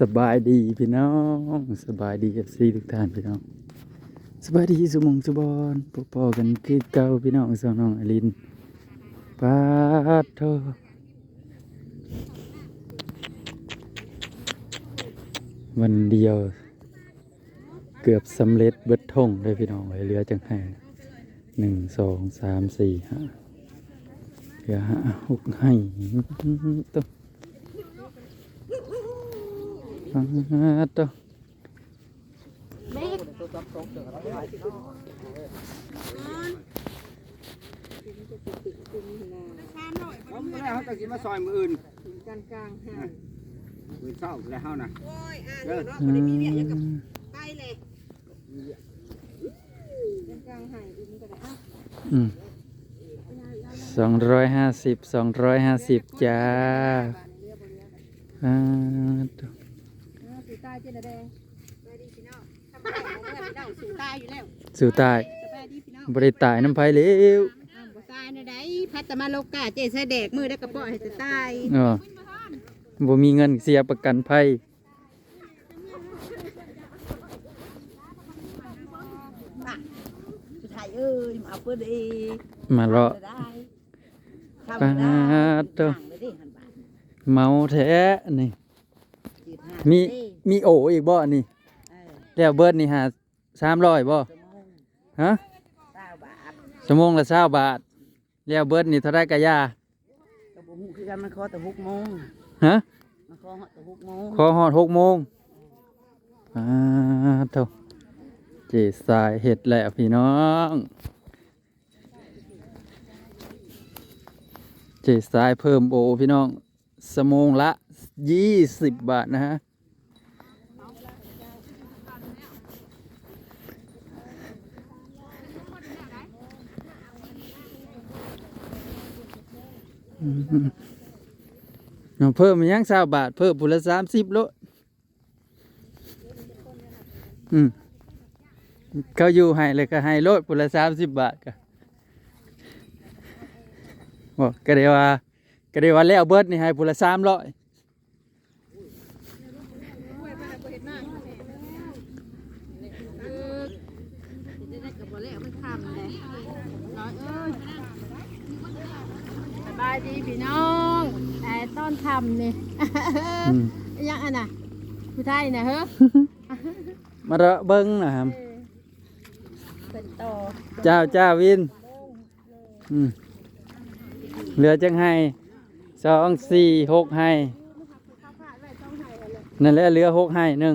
สบายดีพี่น้องสบายดีเอฟซีทุกท่านพี่น้องสบายดีสุมงสุบอนพบพอกันคือเก่าพี่น้องสองน้องอลินปาดโทวันเดียว เกือบสำเร็จเบิดทงเลยพี่น้องไว้เหลือจังให้หนึ่งสองสามสี่ห้าเหลือห้าหกให้ต้อง อ่า ตัวผมไม่ได้เขาจะกินมาซอยมืออื่นกลางกลางห่างมือเศร้าแล้วเฮานะโอ้ยอ่านเนาะบ่ได้มีเวียกยังกับไปเลยกลางกลางห่างอีกมันก็ได้อะสองร้อยห้าสิบสองร้อยห้าสิบจ้าอ่าายเจนแดงสบายดีพี่น้องทำอะไรของเพื่อนพี่น้องสูตายอยู่แล้วสู่ตายสบายดีพี่น้องบริตายน้ำไผ่เร็วอ้าวบ่ตายนะได้พัดแตมาโลกาเจใส่แดกมือได้กระเป๋าให้จะตายอ๋อบ่มีเงินเสียประกันภัยสุดท้ายเอ้ยมาเอาเพื่อนเองมาเลาะได้ทำปาได้ดตัวห่างเลยดิหันบาทเมาแท้นี่จีบห่าง มีเด้มีโออีกบ่นี่เออแล้วเบิดนี่หาสามร้อยบ่ชั่วโมงฮะเก้าบาทชั่วโมงละเช้าบาทแล้วเบิดนี่เท่าไรกะยากระบุ้งคือกันมันคอแต่หกโมงฮะมันคอแต่หกโมงขอหอดหกโมงอ่าเท่าเจสายเห็ดแล้วพี่น้องเจสายเพิ่มโอพี่น้องสมงละยี่สิบบาทนะฮะ เราเพิ่มมายังสาบาท เพิ่มปุละสามสิบโลอืมเขาอยู่ให้เลยก็ให้โลดปุละสามสิบบาทก็บอกก็เดียวว่าก็เดียวว่าแล้วเบิร์ดนี่ให้ปุละสามร้อย จะได้กับบ่แล้วมันทำเลยน้อยเอ้ยสบาย ดีพี่น้องไอ้ต้นทำนี่อืม ยังอันน่ะผู้ไทยน่ะเฮ้อมาระเบิ้งนะครับ เป็นต่อเจ้าเจ้าวินอืมเหลือจังให้สองสี่หกให้นั่นแหละเหลือหกให้หนึ่ง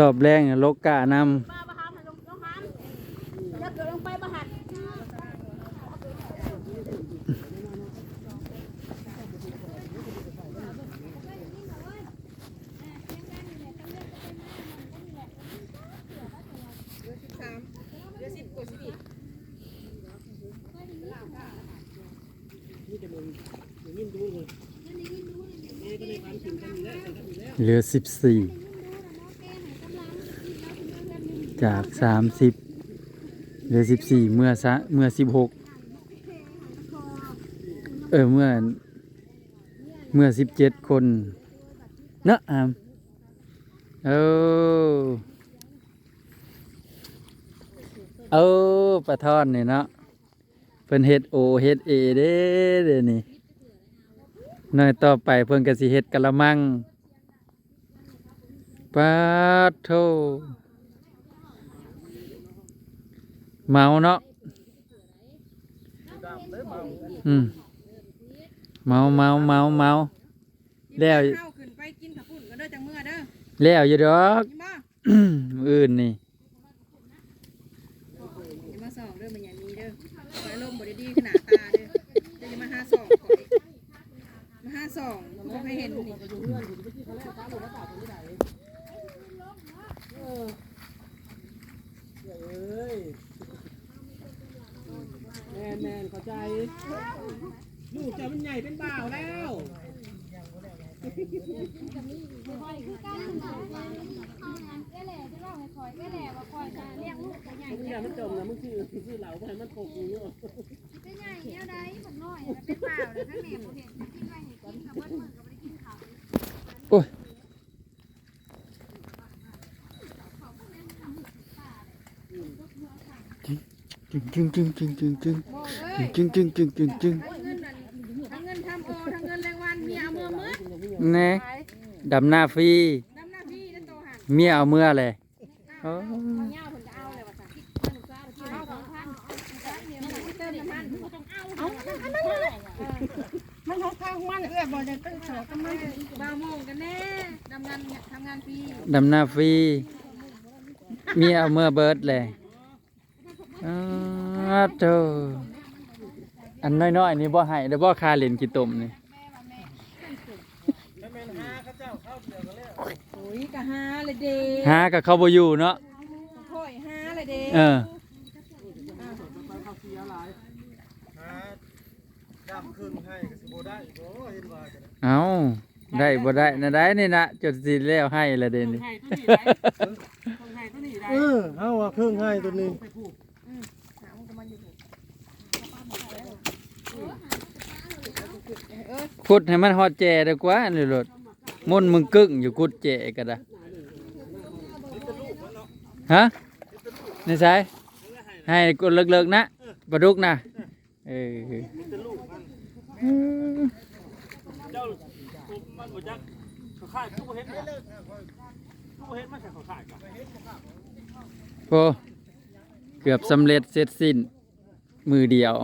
รอบแรงเนี่ยโลกานป้าประหารลงลงหันยัดตัวลงไปประหารำเหลือสิบสี่ จากสามสิบเหลือสิบสี่เมื่อซะเมื่อสิบหกเออเมื่อเมื่อสิบเจ็ดคนเนอะอามเออเออปลาทอนนี่เนาะเพิ่นเฮ็ดโอเฮ็ดเอเด้เด้นี่น่อยต่อไปเพิ่นก็สิเฮ็ดกะละมังปาดโท เมาเนาะอืมเมาเมาเมาเมาแล้วข้าขึ้นไปกินขับปุ่นก็เด้อจังเมื่อเด้อแล้วอยู่ดอกยิบ่มื้ออื่นนี่มาสอบเด้อมันอย่ามีเด้อขอให้ลมบดดีขนาดตาเด้อจะมาห้าสอบขอยมาห้าสองบ่ให้เห็นนี่ แมนแมนเข้าใจลูกจะมันใหญ่เป็นบ่าวแล้ว เลี้ยงลูกตัวใหญ่มึงอย่ามันจมนะมึงคือคือเหล่าไปมันตกอยู่โอ้ยจึงจึงจึงจึงจึงจึงโมเอ้ยจึงจึงจึงจึงจึงทั้งเงินนั่นทั้งินทำโอทั้งเงินแรงวันเมียเอาเมื่อมืด แน่ดำหน้าฟรีน้ำหน้าพี่นั่นโตหันเมียเอาเมื่อเลยโอ้เอาเงาผมจะเอาเลยว่ะจ้ะเอาสองพันเนี่ยมันเติมน้ำมันเอาอันนั้นเลยมันของข้างมันเอื้อบ่ได้ตั้งสอกับมันบาโมงกันแน่ทำงานทำงานฟรีดำหน้าฟรีเมียเอาเมื่อเบิดเลยอ้าวโธ่อันน้อยๆนี่บ่ให้เด้อบ่คาเล่นขี้ตมนี่ โอ้ยกะฮาเลยเด้หากับเขาบ่อยู่เนาะค่อยฮาเลยเด้เออดำครึ่งให้ก็สิบ่ได้บ่เห็นว่ากันเอาได้บ่ได้นะได้นี่นะจดสิแล้วให้ละเด่นนี่ให้ตัวนี้ได้ให้ตัวนี้ได้เออเฮาว่าครึ่งให้ตัวนี้ขุดให้มันฮอดแจดีกว่านี่รถ มนมึงกึ่งอยู่กุดแจก็ได้ฮะนี่ใช่ให้กดเลิกๆนะปลาดุกนะเออเจ้ามันบ่จักเขาขายกูเห็นกูเห็นมันจะเขาขายกันโอเกือบสำเร็จเสร็จสิ้นมือเดียว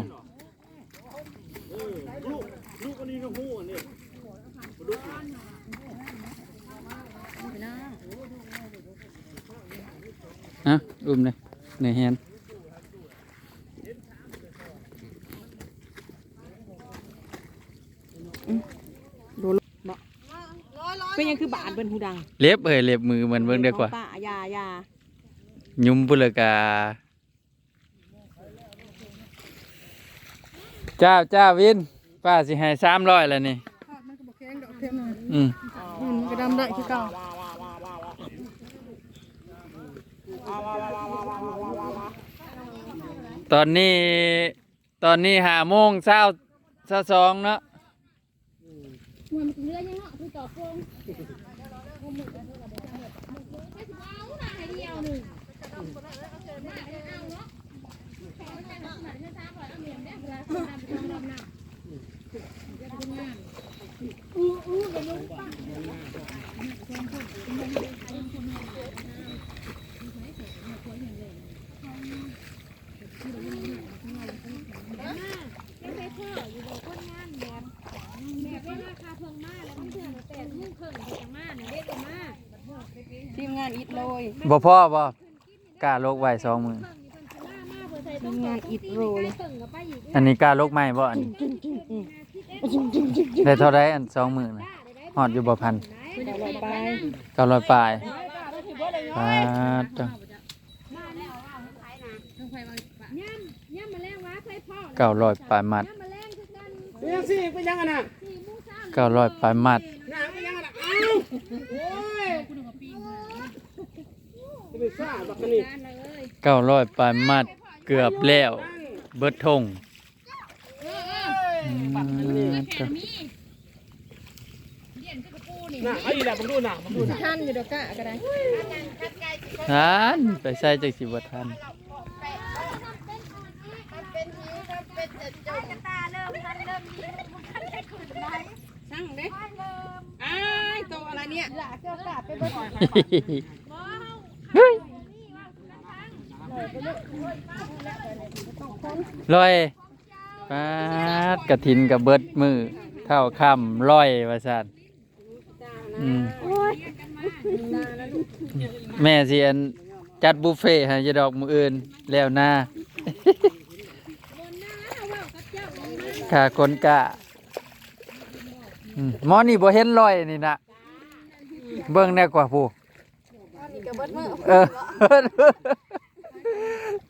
ลูกลูกอันนี้ก็ฮู้อันนี้ ฮะอุ้มเลยในแฮนเป็นยังคือบาทเป็นหูดัง เล็บเอ้ยเล็บมือเหมือนเบิ่งได้กว่าป้ายายายุ้มปุเลยกา เจ้าเจ้าวิน ป้าสิให้สามร้อยแล้วนี่มันก็บ่แข็งดอกเท่านั้นอืมอืมมันก็ดำได้คือเก่า ตอนนี้ตอนนี้หาโมงเช้าเช้าสองเนาะมันเรือยังเนาะคือต่อโกงแบบว่าราคาเพิ่งมาแล้วมันเถื่อนแต่มุ่งเพิ่งแต่มาเนี่ยได้แต่มา ทีมงานอิดโรย บ่พ่อบ่กล้าลกไว้สองมือทีมงานอิดโรยเพิ่งกับไปอีกอันนี้กล้าลกไหมบ่อันนี้ได้เท่าไรอันสองมือนะหอดอยู่บ่พันเดี๋ยวเราไปเก้าร้อยปลายอ่าจ้ะย่ำย่ำมาแรงวะเคยพ่อเก้าร้อยปลายมัดย่ำมาแรงคือกันเป็นยังสิเป็นยังอะน่ะสี่โมงเช้าเก้าร้อยปลายมัดหนังเป็นยังอะน่ะอ้าวโอ้ ยจะไปซ่าบักอันนี้เก้าร้อยปลายมัดเกือบแล้ว เบิดทงอืมจ้ะน่ะไอ้แหละผมดูน่ะผมดูน่ะท่านอยู่ดอกกะก็ได้ทานไปใส่จักสิบ่ทันสั่งเด้อ้ายโตอะไรเนี่ยเฮ้ย ลอยปาดกระถินกับเบิดมือเท่าค่ำร้อยว่าซั่นแม่เสิอันจัดบุฟเฟ่ต์ให้จะดอกมืออื่นแล้วหน้าค่าคนกะอืมหมอนี่บ่เห็นรอยนี่นะเบิ่งแน่กว่าผู้ เออ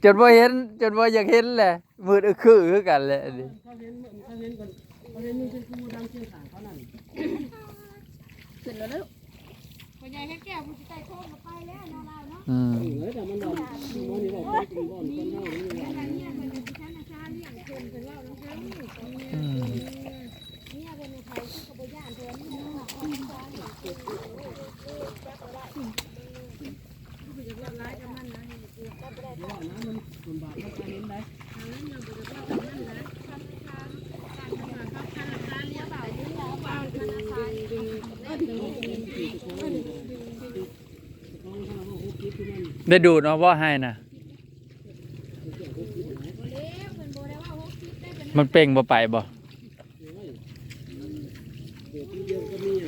จนบ่เห็น จนบ่อยากเห็นแหละมืดอึกคือคือกันแหละอันนี้เขาเห็นเขาเห็นก่อนเขาเห็นนี่คือกูทำเชียงขางเขานั่นคนใหญ่แค่แก้วผู้ใจโค้งไปแล้วนอนเนาะอืม เออแต่มันบอกมันนี่บอกไปกินก่อนคนเท่านี้ว่า เนี่ยมันเป็นชั้นอาชาเลี้ยงคนเป็นว่าน้องเพิ่ง อืม ได้ดูดเนาะว่าให้นะมันเป่งบ่ไปบ่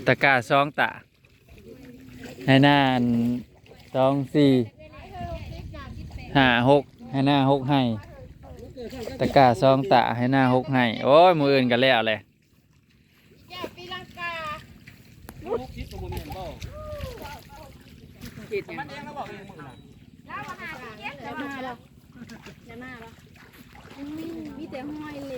ตะกาสองตะ ให้หน้านสองสี่ห้าหกให้หน้าหกให้ตะกาสองตะให้หน้าหกให้โอ้ยมืออื่นกันแล้วเลยเห็ดมันเองแล้วบอกเองมึงนะ จะมาบ่จะมาบ่มีแต่ห้อยเหล็ก